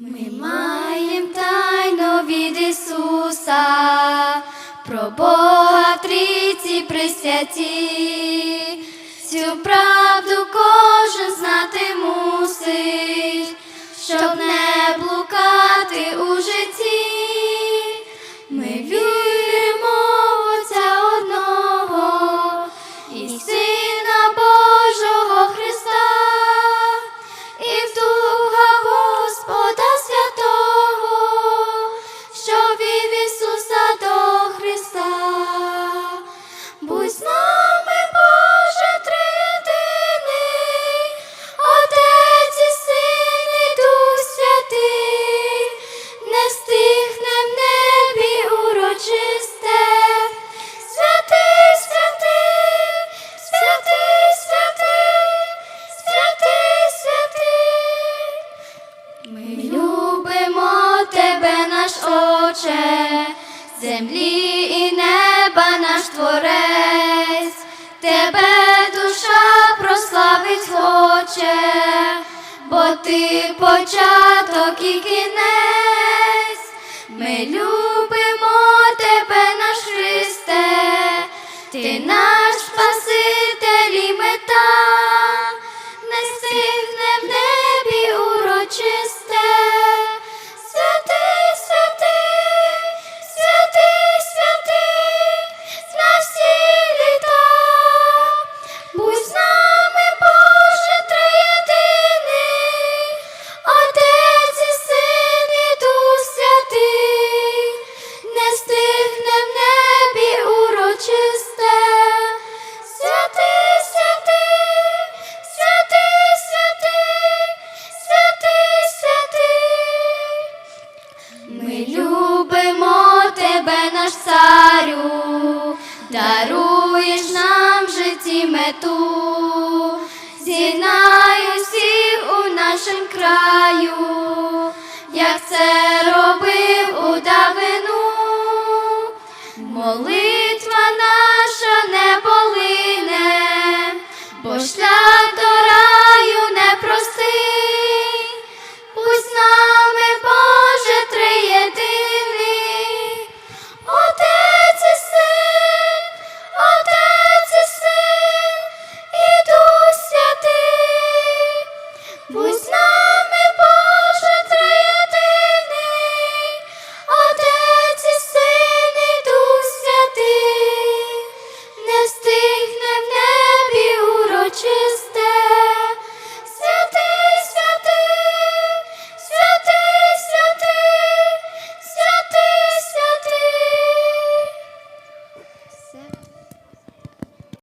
Ми маєм тайну від Ісуса, про Бога в трійці присвяті, цю правду землі і неба наш творець, тебе душа прославить хоче, бо ти початок і кінець, ми любимо тебе, наш Христе, ти наш Спаситель і мета. святу, з'єднаю всіх у нашому краю, як це.